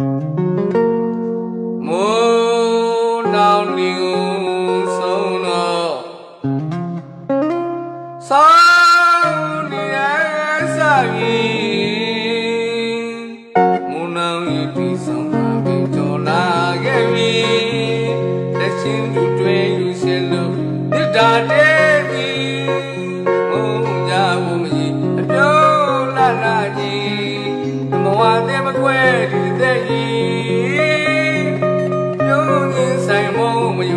မိုးနောင်လီကိုဆုံးတော့ဆောင်းနေရစားရင်မိုးနောင်ရီတီဆောင်မှာပင်တော်လာခဲ့ပြီလက်ချင်းတူတွဲယူရှင်လို့မြတ်တာတဲ့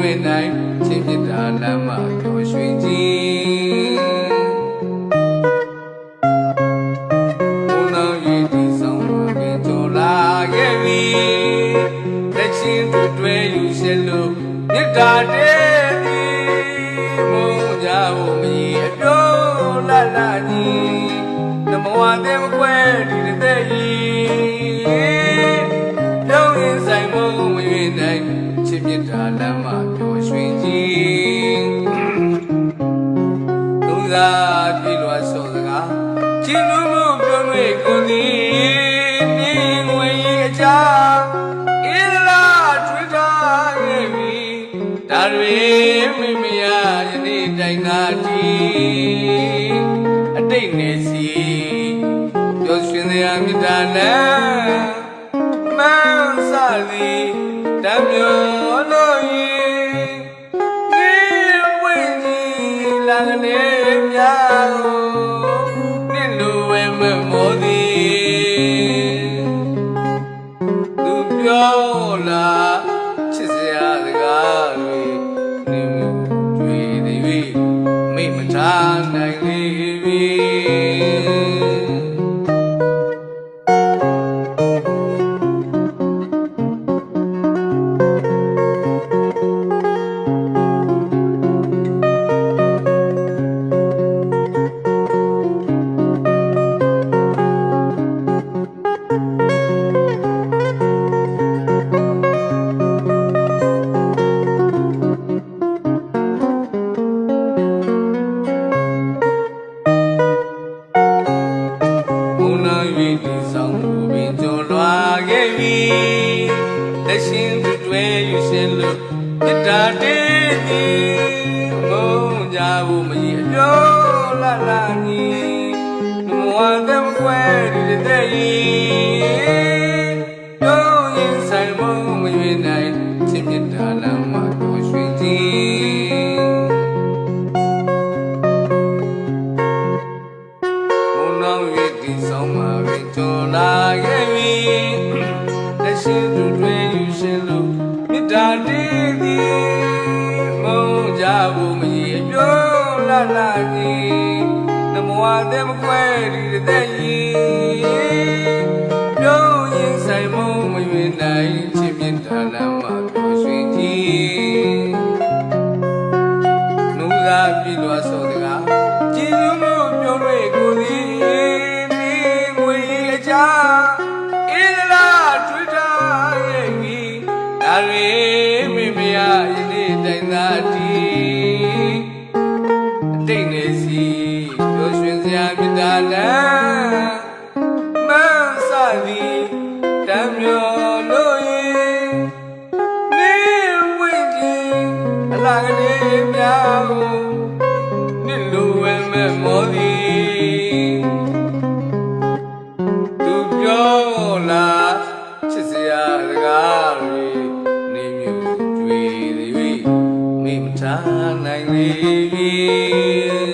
မုံမရွေနိုင်ချင်းပြတာလမ်းမှာကျော်ရွှင်ကြီးဘုံတော်ရည်ဒီဆောင်မှာပင်ကျော်လာခဲ့ပြီလက်ချင်းတူတွဲယူရှင်းလို့မြတ်တာတဲ့ဒီမုံကြဖို့မကြီးအပြောလာလာကြီးနမဝတဲ့မကွဲဒီတဲ့ကြီးပြောင်းရင်ဆိုင်မုံမရွေနိုင်ချစ်မြတ်တာလမ်းမှာ င်းလို့မှုပြောမေကိုသည်နေငွေအချာဣလာထွေထားခဲ့ပြီဒါတွေမိမယယနေ့တိုင်နာတီအတိတ်နေစီပျော်ရွှင်စရာမြတ်တာလမ်းမန်းစားသည်တံမြောလို့ လက်ရှင်သူတွဲယူရှင်လို့မြတ်တာတည်းသည်မုံကြဘူးမကြီးအပြောလာလာကြီးနမဝတဲ့မကွဲဒီတဲ့ကြီးပြောရင်ဆိုင်မုံမရွေနိုင်ချစ်မြတ်တာလမ်းမှာတို့ တ်တာတည်းသည်မုံကြဘူးမကြီးအပြောလာလာကြီးနမဝတဲ့မကွဲဒီတဲ့ကြီးပြောရင်ဆိုင်မုံမရွေနိုင်ချစ်မြတ်တာလမ်းမှာ င်သာတီအတိတ်နေစီပြောရွှင်စရာမြတ်တာလမ်းမန်းစသည်တံမြော်လို့ရင်နေဝိကြီးအလားကလေးများကိုနိလူဝဲမဲ့မောသည်သူပြောလာ နိုင်လေပြီ